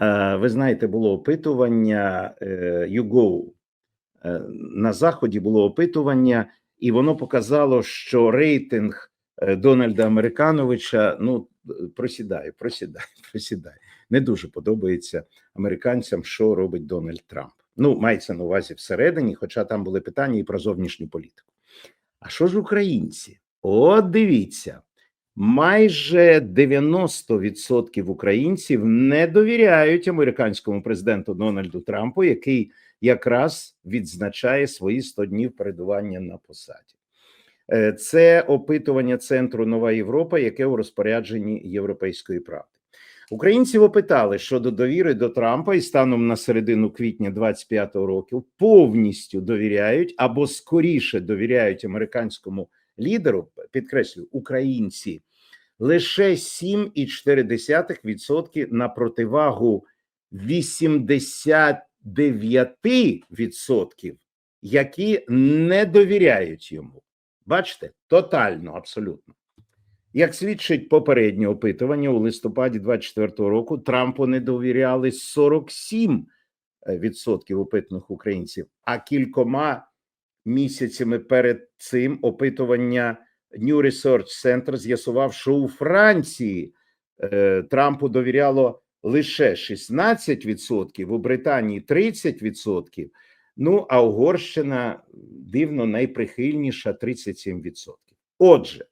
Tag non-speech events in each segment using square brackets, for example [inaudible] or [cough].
Е, Ви знаєте, було опитування е, YouGo. Е, На заході було опитування, і воно показало, що рейтинг е, Дональда Американовича ну просідає, просідає, [laughs] просідає. Не дуже подобається американцям, що робить Дональд Трамп. Ну, мається на увазі всередині, хоча там були питання і про зовнішню політику. А що ж українці? От дивіться, майже 90% українців не довіряють американському президенту Дональду Трампу, який якраз відзначає свої 100 днів передування на посаді. Е, Це опитування центру Нова Європа, яке у розпорядженні Європейської правди. Українців опитали щодо довіри до Трампа і станом на середину квітня 25-го року повністю довіряють або скоріше довіряють американському лідеру. Підкреслю, українці лише 7,4% на противагу 89%, які не довіряють йому. Бачите, тотально, абсолютно. Як свідчить попереднє опитування у листопаді 24 року, Трампу не довіряли 47% опитаних українців, а кількома місяцями перед цим опитування New Research Center з'ясував, що у Франції е, Трампу довіряло лише 16%, у Британії 30%, ну а Угорщина дивно найприхильніша 37%. Отже,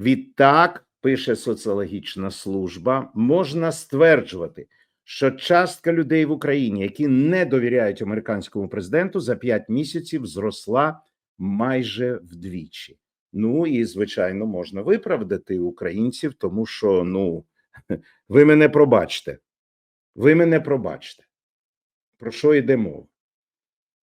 Відтак, пише соціологічна служба, можна стверджувати, що частка людей в Україні, які не довіряють американському президенту, за 5 місяців зросла майже вдвічі. Ну і звичайно, можна виправдати українців, тому що ну [laughs] ви мене пробачте. Ви мене пробачте. Про що йде мова?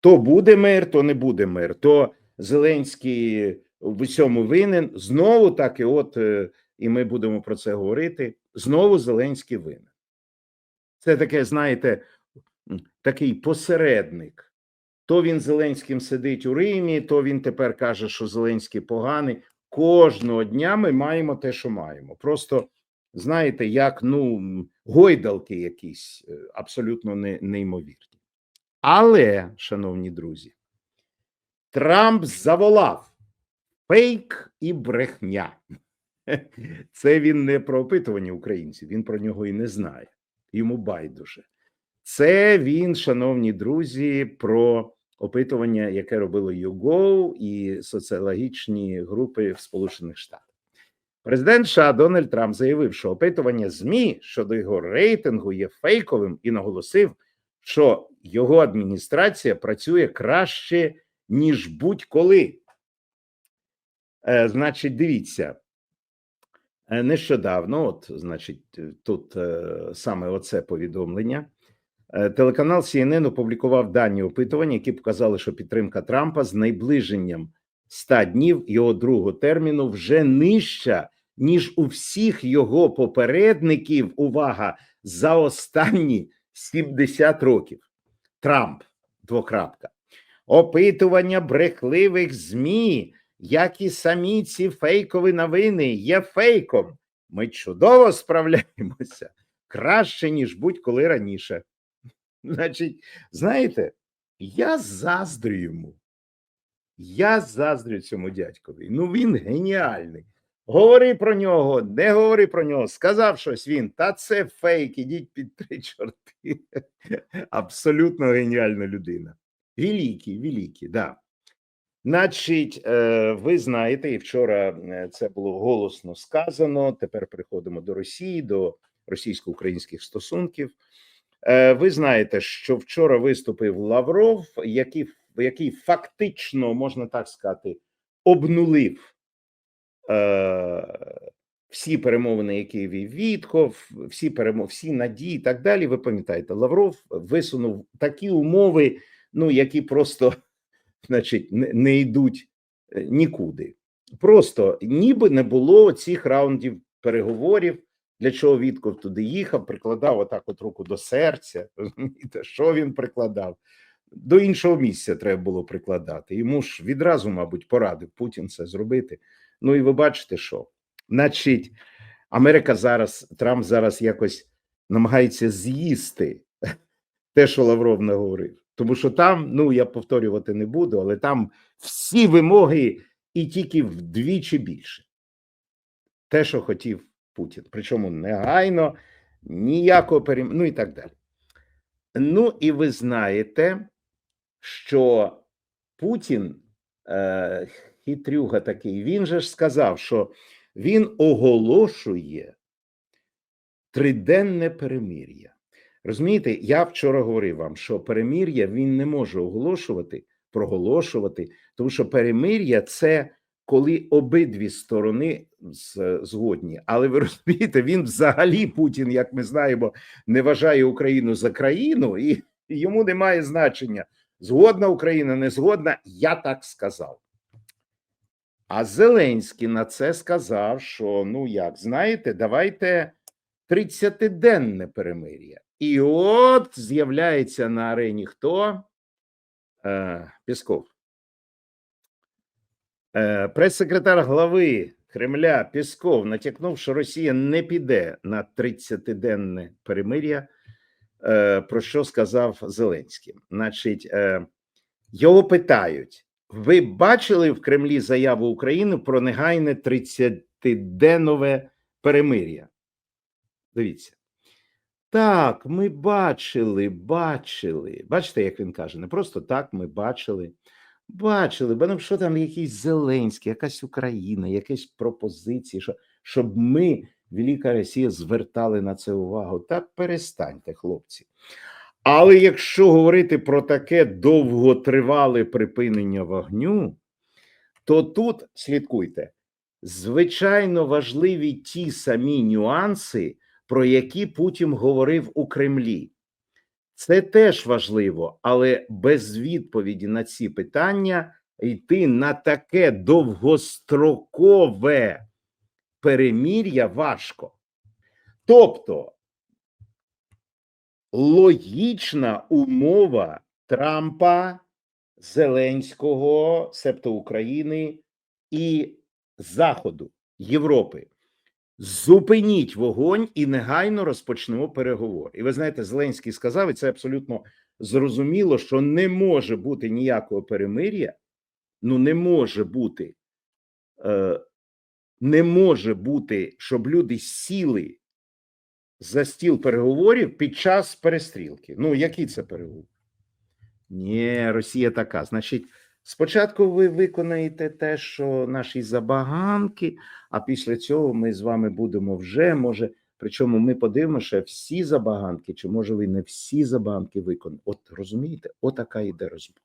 То буде мир, то не буде мир. То Зеленський в усьому винен. Знову так і от, е, і ми будемо про це говорити. Знову Зеленський винен. Це таке, знаєте, такий посередник. То він Зеленським сидить у Римі, то він тепер каже, що Зеленський поганий. Кожного дня ми маємо те, що маємо. Просто знаєте, як ну гойдалки якісь е, абсолютно не, неймовірні. Але, шановні друзі, Трамп заволав фейк і брехня. [laughs] Це він не про опитування українців, він про нього і не знає. Йому байдуже. Це він, шановні друзі, про опитування, яке робило YouGo і соціологічні групи в Сполучених Штатах. Президент США Дональд Трамп заявив, що опитування ЗМІ щодо його рейтингу є фейковим і наголосив, що його адміністрація працює краще, ніж будь-коли. Е, Значить, дивіться, е, нещодавно, от, значить, тут е, саме оце повідомлення. Е, Телеканал CNN опублікував дані опитування, які показали, що підтримка Трампа з найближенням 100 днів його другого терміну вже нижча, ніж у всіх його попередників. Увага за останні 70 років. Трамп двокрапка. Опитування брехливих ЗМІ, як і самі ці фейкові новини, є фейком. Ми чудово справляємося краще, ніж будь-коли раніше. Значить, знаєте, я заздрю йому. Я заздрю цьому дядькові. Ну він геніальний. Говори про нього, не говори про нього. Сказав щось він. Та це фейк, ідіть під три чорти. Абсолютно геніальна людина. Великий, великий, да. Значить, е, ви знаєте, і вчора е, це було голосно сказано. Тепер приходимо до Росії, до російсько-українських стосунків. Е, Ви знаєте, що вчора виступив Лавров, який, який фактично можна так сказати, обнулив е, всі перемовини, які вів Вітков, всі перемов, всі надії і так далі. Ви пам'ятаєте, Лавров висунув такі умови, ну які просто, [laughs] значить, не, не йдуть е, нікуди. Просто ніби не було цих раундів переговорів. Для чого Вітков туди їхав, прикладав отак от руку до серця. [laughs] Розумієте, що він прикладав? До іншого місця треба було прикладати. Йому ж відразу, мабуть, порадив Путін це зробити. Ну і ви бачите, що значить, Америка зараз, Трамп зараз якось намагається з'їсти [laughs] те, що Лавров наговорив. Тому що там, ну я повторювати не буду, але там всі вимоги і тільки вдвічі більше. Те, що хотів Путін. Причому негайно, ніякого перем... ну і так далі. Ну, і ви знаєте, що Путін, е, хитрюга такий, він же ж сказав, що він оголошує триденне перемир'я. Розумієте, я вчора говорив вам, що перемир'я він не може оголошувати, проголошувати, тому що перемир'я це коли обидві сторони згодні. Але ви [laughs] розумієте, він взагалі Путін, як ми знаємо, не вважає Україну за країну, і йому немає значення. Згодна Україна, не згодна, я так сказав. А Зеленський на це сказав, що ну як, знаєте, давайте 30-денне перемир'я. І от з'являється на арені хто? Е, Пісков. Е, прес-секретар глави Кремля Пісков натякнув, що Росія не піде на 30-денне перемир'я, е, про що сказав Зеленський. Значить, е, його питають: ви бачили в Кремлі заяву України про негайне 30-деннове перемир'я? Дивіться. Так, ми бачили, бачили. Бачите, як він каже, не просто так ми бачили. Бачили, бо ну що там якийсь Зеленський, якась Україна, якісь пропозиції, що, щоб ми, Велика Росія, звертали на це увагу. Так перестаньте, хлопці. Але якщо говорити про таке довготривале припинення вогню, то тут слідкуйте, звичайно важливі ті самі нюанси, про які Путін говорив у Кремлі. Це теж важливо, але без відповіді на ці питання йти на таке довгострокове перемір'я важко. Тобто логічна умова Трампа, Зеленського, себто України і Заходу Європи. Зупиніть вогонь і негайно розпочнемо переговори. І ви знаєте, Зеленський сказав, і це абсолютно зрозуміло, що не може бути ніякого перемир'я. Ну, не може бути, е, не може бути, щоб люди сіли за стіл переговорів під час перестрілки. Ну, які це переговори? Ні, Росія така. Значить, спочатку ви виконаєте те, що наші забаганки, а після цього ми з вами будемо вже, може, причому ми подивимося всі забаганки, чи може ви не всі забаганки виконані. От розумієте, отака йде розмова.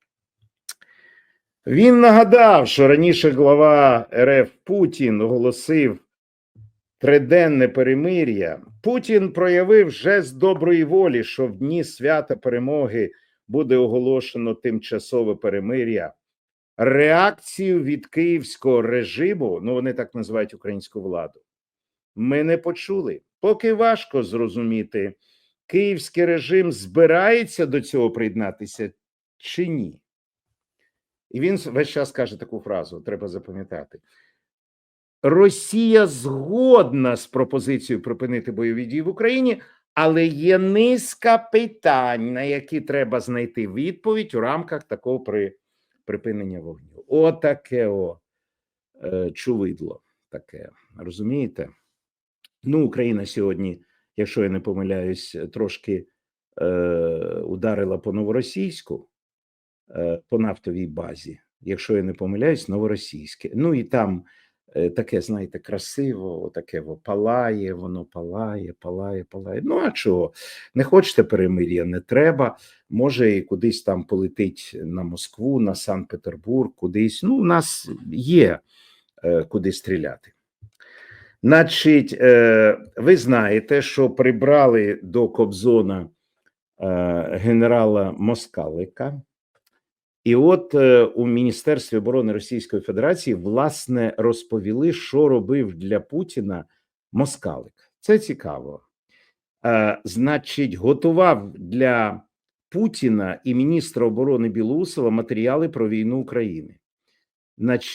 Він нагадав, що раніше глава РФ Путін оголосив триденне перемир'я. Путін проявив жест доброї волі, що в дні свята перемоги буде оголошено тимчасове перемир'я. Реакцію від київського режиму, ну вони так називають українську владу, ми не почули. Поки важко зрозуміти, київський режим збирається до цього приєднатися чи ні. І він весь час каже таку фразу: треба запам'ятати. Росія згодна з пропозицією припинити бойові дії в Україні, але є низка питань, на які треба знайти відповідь у рамках такого при, припинення вогню. Отаке о е, чувидло таке. Розумієте? Ну, Україна сьогодні, якщо я не помиляюсь, трошки е, ударила по новоросійську, е, по нафтовій базі. Якщо я не помиляюсь, новоросійське. Ну і там таке, знаєте, красиво, таке палає, воно палає, палає, палає. Ну а чого? Не хочете перемир'я, не треба. Може, і кудись там полетить на Москву, на Санкт-Петербург, кудись. Ну, у нас є е, куди стріляти. Значить, е, ви знаєте, що прибрали до Кобзона е, генерала Москалика. І от е, у Міністерстві оборони Російської Федерації власне розповіли, що робив для Путіна Москалик. Це цікаво. Е, значить, готував для Путіна і міністра оборони Білоусова матеріали про війну України,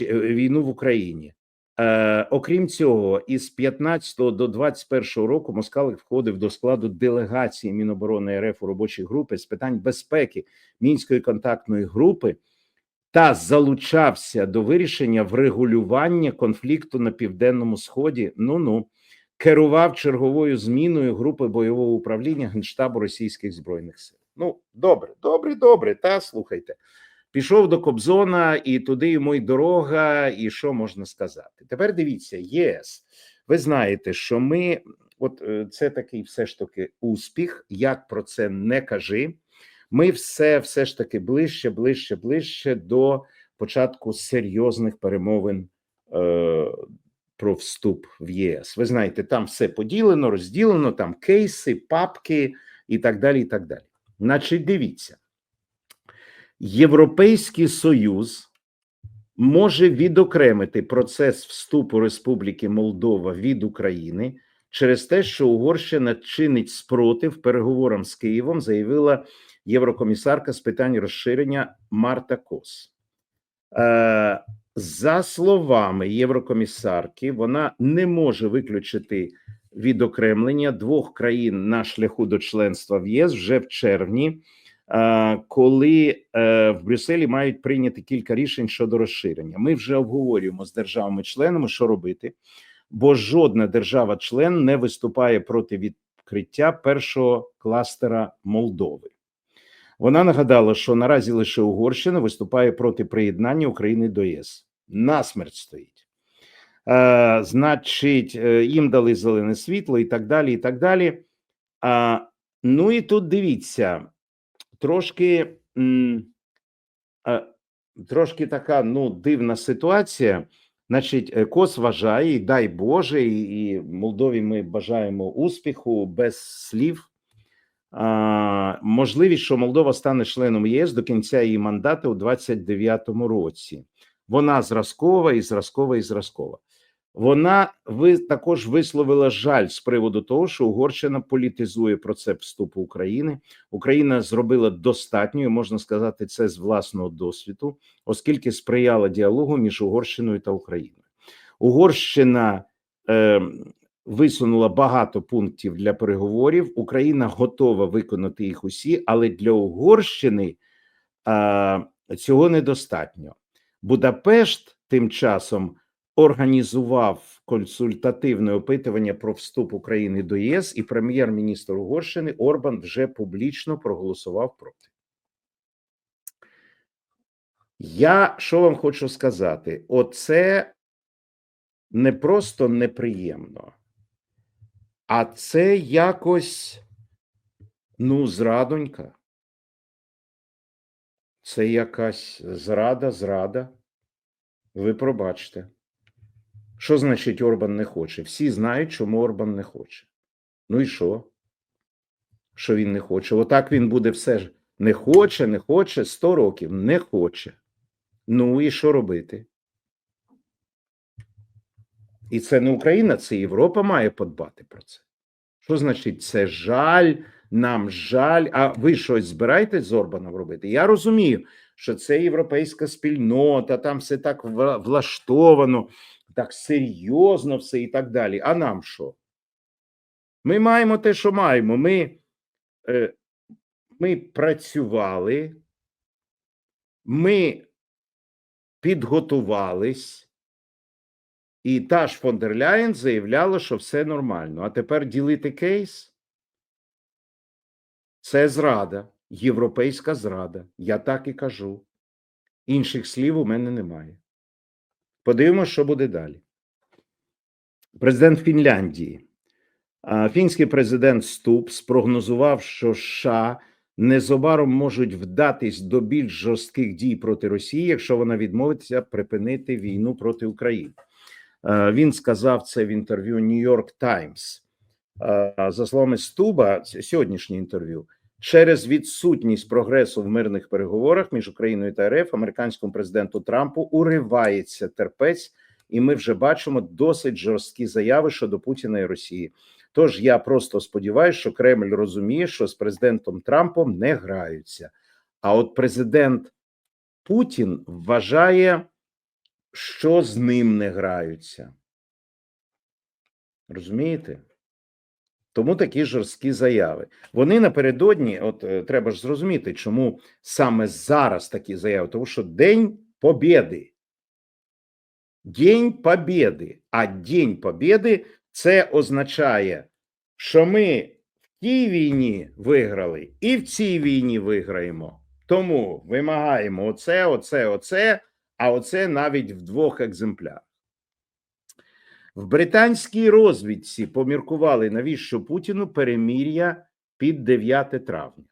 е, війну в Україні. Е, окрім цього, із 15 до 21 року Москалик входив до складу делегації Міноборони РФ у робочій групи з питань безпеки мінської контактної групи та залучався до вирішення врегулювання конфлікту на південному сході. Ну ну керував черговою зміною групи бойового управління Генштабу Російських збройних сил. Ну добре, добре, добре. Та слухайте. Пішов до Кобзона, і туди йому й дорога, і що можна сказати? Тепер дивіться, єс. Ви знаєте, що ми, от е, це такий все ж таки успіх. Як про це не кажи, ми все, все ж таки ближче, ближче, ближче до початку серйозних перемовин е, про вступ в ЄС. Ви знаєте, там все поділено, розділено, там кейси, папки і так далі. і так далі. Значить, дивіться. Європейський Союз може відокремити процес вступу Республіки Молдова від України через те, що Угорщина чинить спротив переговорам з Києвом, заявила єврокомісарка з питань розширення Марта Кос. Е, За словами єврокомісарки, вона не може виключити відокремлення двох країн на шляху до членства в ЄС вже в червні коли е, в Брюсселі мають прийняти кілька рішень щодо розширення. Ми вже обговорюємо з державами-членами, що робити, бо жодна держава-член не виступає проти відкриття першого кластера Молдови. Вона нагадала, що наразі лише Угорщина виступає проти приєднання України до ЄС. Насмерть стоїть. Е, Значить, е, їм дали зелене світло і так далі. і так далі. А, Ну і тут дивіться, трошки трошки така ну дивна ситуація. Значить, е, Кос вважає, і дай Боже, і Молдові ми бажаємо успіху без слів. А, Можливість, що Молдова стане членом ЄС до кінця її мандату у 29-му році. Вона зразкова і зразкова і зразкова. Вона ви також висловила жаль з приводу того, що Угорщина політизує процес вступу України. Україна зробила достатньо, можна сказати, це з власного досвіду, оскільки сприяла діалогу між Угорщиною та Україною. Угорщина е, висунула багато пунктів для переговорів. Україна готова виконати їх усі, але для Угорщини е, цього недостатньо. Будапешт тим часом організував консультативне опитування про вступ України до ЄС, і прем'єр-міністр Угорщини Орбан вже публічно проголосував проти. Я що вам хочу сказати? Оце не просто неприємно, а це якось ну, зрадонька. Це якась зрада, зрада. Ви пробачте. Що значить Орбан не хоче? Всі знають, чому Орбан не хоче. Ну і що? Що він не хоче? Отак він буде все ж не хоче, не хоче 100 років, не хоче. Ну і що робити? І це не Україна, це Європа має подбати про це. Що значить, це жаль, нам жаль. А ви щось збираєтесь з Орбаном робити? Я розумію, що це європейська спільнота, там все так влаштовано так серйозно все і так далі. А нам що? Ми маємо те, що маємо. Ми, е, Ми працювали, ми підготувались, і та ж фон заявляла, що все нормально. А тепер ділити кейс це зрада, європейська зрада. Я так і кажу. Інших слів у мене немає. Подивимося, що буде далі. Президент Фінляндії. Фінський президент Ступ спрогнозував, що США незабаром можуть вдатись до більш жорстких дій проти Росії, якщо вона відмовиться припинити війну проти України. Він сказав це в інтерв'ю Нью-Йорк Таймс. За словами Стуба, сьогоднішнє інтерв'ю через відсутність прогресу в мирних переговорах між Україною та РФ американському президенту Трампу уривається терпець, і ми вже бачимо досить жорсткі заяви щодо Путіна і Росії. Тож я просто сподіваюся, що Кремль розуміє, що з президентом Трампом не граються. А от президент Путін вважає що з ним не граються. Розумієте? Тому такі жорсткі заяви. Вони напередодні, от е, треба ж зрозуміти, чому саме зараз такі заяви, тому що День Побєди. День Побєди. А День Побєди це означає, що ми в тій війні виграли і в цій війні виграємо. Тому вимагаємо оце, оце, оце, а оце навіть в двох екземплярах. В британській розвідці поміркували, навіщо Путіну перемір'я під 9 травня.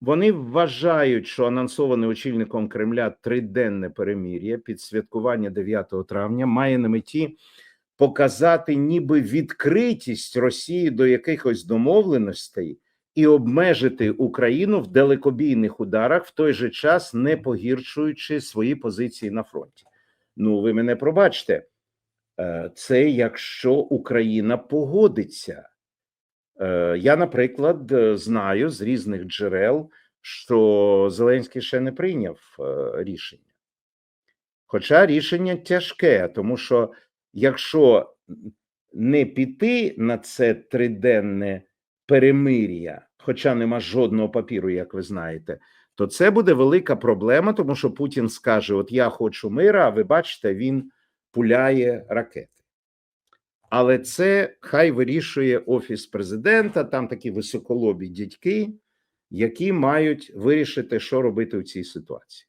Вони вважають, що анонсоване очільником Кремля триденне перемір'я під святкування 9 травня має на меті показати ніби відкритість Росії до якихось домовленостей і обмежити Україну в далекобійних ударах, в той же час не погіршуючи свої позиції на фронті. Ну, ви мене пробачте. Е, це якщо Україна погодиться. Е, Я, наприклад, е, знаю з різних джерел, що Зеленський ще не прийняв рішення. Хоча рішення тяжке, тому що якщо не піти на це триденне перемир'я, хоча нема жодного папіру, як ви знаєте, то це буде велика проблема, тому що Путін скаже: От я хочу мира, а ви бачите, він пуляє ракети. Але це хай вирішує офіс президента. Там такі високолобі дядьки, які мають вирішити, що робити в цій ситуації.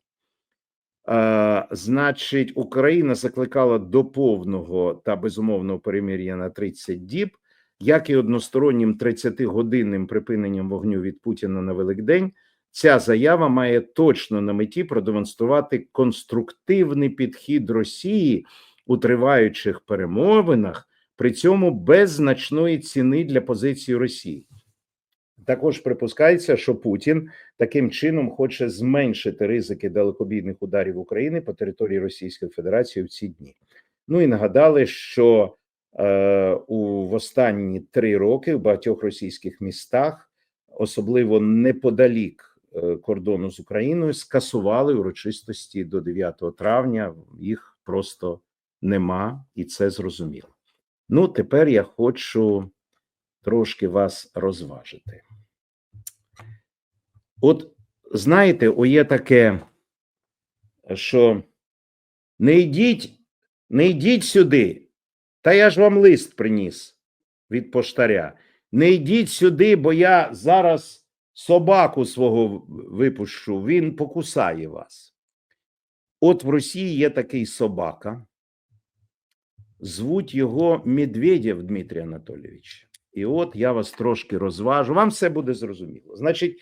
Е, значить, Україна закликала до повного та безумовного перемир'я на 30 діб, як і одностороннім 30-годинним припиненням вогню від Путіна на Великдень. Ця заява має точно на меті продемонструвати конструктивний підхід Росії у триваючих перемовинах, при цьому без значної ціни для позиції Росії. Також припускається, що Путін таким чином хоче зменшити ризики далекобійних ударів України по території Російської Федерації в ці дні. Ну і нагадали, що е, у в останні три роки в багатьох російських містах, особливо неподалік е, кордону з Україною, скасували урочистості до 9 травня. Їх просто нема, і це зрозуміло. Ну, тепер я хочу трошки вас розважити. От знаєте, о є таке, що не йдіть, не йдіть сюди, та я ж вам лист приніс від поштаря. Не йдіть сюди, бо я зараз собаку свого випущу, він покусає вас. От в Росії є такий собака, звуть його Медведєв Дмитрій Анатолійович. І от я вас трошки розважу. Вам все буде зрозуміло. Значить,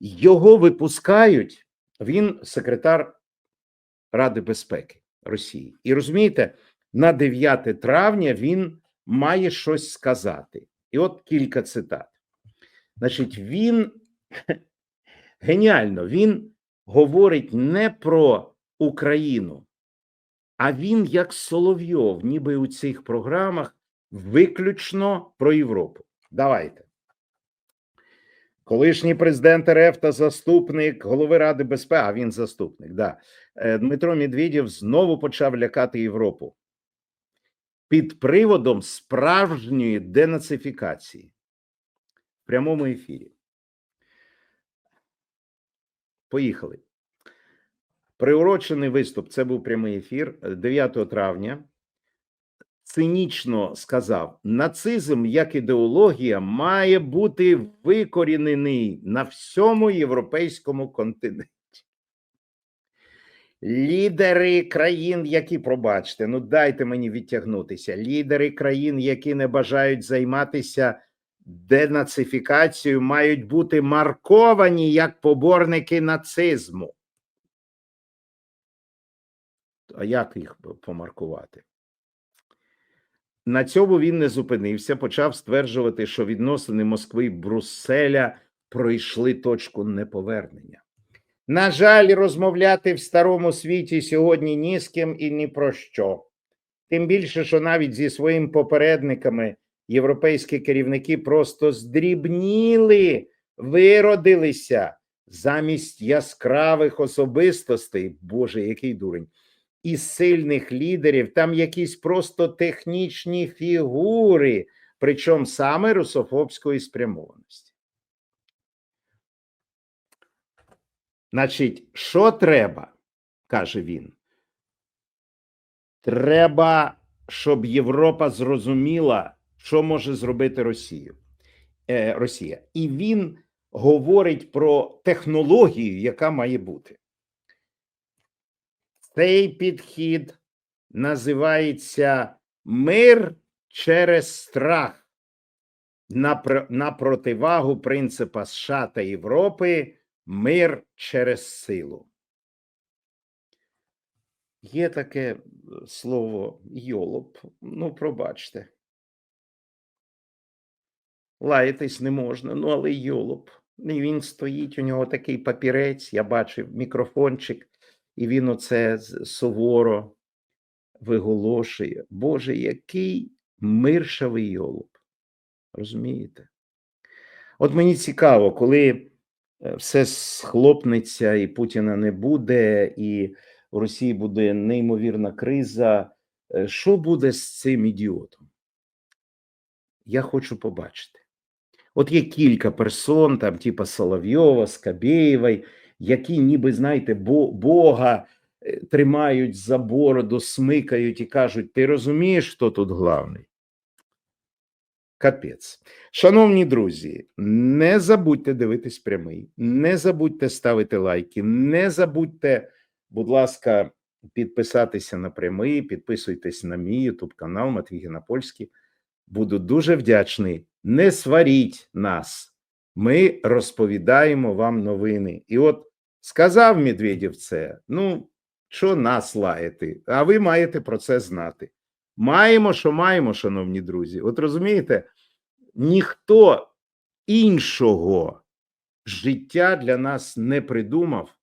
його випускають, він секретар Ради безпеки Росії. І розумієте, на 9 травня він має щось сказати. І от кілька цитат. Значить, він [laughs] геніально, він говорить не про Україну, а він, як Соловйов, ніби у цих програмах, виключно про Європу. Давайте. Колишній президент РФ та заступник голови Ради безпеки, а він заступник, да. Е, Дмитро Медведєв знову почав лякати Європу під приводом справжньої денацифікації в прямому ефірі. Поїхали. Приурочений виступ. Це був прямий ефір 9 травня. Цинічно сказав: нацизм як ідеологія має бути викорінений на всьому європейському континенті. Лідери країн, які пробачте, ну дайте мені відтягнутися. Лідери країн, які не бажають займатися денацифікацією, мають бути марковані як поборники нацизму. А як їх помаркувати? На цьому він не зупинився, почав стверджувати, що відносини Москви і Брусселя пройшли точку неповернення. На жаль, розмовляти в старому світі сьогодні ні з ким і ні про що. Тим більше, що навіть зі своїми попередниками європейські керівники просто здрібніли, виродилися замість яскравих особистостей. Боже, який дурень із сильних лідерів там якісь просто технічні фігури, причому саме русофобської спрямованості. Значить, що треба, каже він. Треба, щоб Європа зрозуміла, що може зробити Росію. Е, Росія. І він говорить про технологію, яка має бути. Цей підхід називається мир через страх на, пр- на противагу принципа США та Європи мир через силу. Є таке е, слово йолоп. Ну, пробачте. Лаятись не можна, ну але йолоп. І він стоїть, у нього такий папірець, я бачив мікрофончик, і він оце суворо виголошує. Боже, який миршавий йолоп. Розумієте? От мені цікаво, коли е, все схлопнеться, і Путіна не буде, і в Росії буде неймовірна криза. е, Що буде з цим ідіотом? Я хочу побачити. От є кілька персон, там, типа Соловйова, Скабєєвої, які, ніби, знаєте, бо, Бога е, тримають за бороду, смикають і кажуть: ти розумієш, хто тут главний? Капець. Шановні друзі, не забудьте дивитись прямий, не забудьте ставити лайки, не забудьте, будь ласка, підписатися на прямий, підписуйтесь на мій YouTube канал Матвій Генапольський. Буду дуже вдячний. Не сваріть нас. Ми розповідаємо вам новини. І от сказав Медведєв це. Ну, що нас лаяти? А ви маєте про це знати. Маємо, що маємо, шановні друзі. От розумієте, ніхто іншого життя для нас не придумав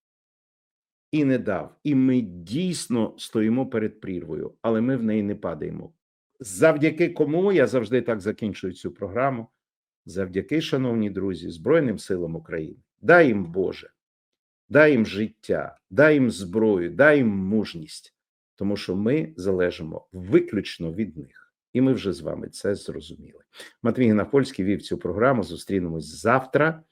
і не дав. І ми дійсно стоїмо перед прірвою, але ми в неї не падаємо. Завдяки кому я завжди так закінчую цю програму. Завдяки, шановні друзі, Збройним силам України. Дай їм Боже, дай їм життя, дай їм зброю, дай їм мужність, тому що ми залежимо виключно від них. І ми вже з вами це зрозуміли. Матвій Генапольський вів цю програму. Зустрінемось завтра.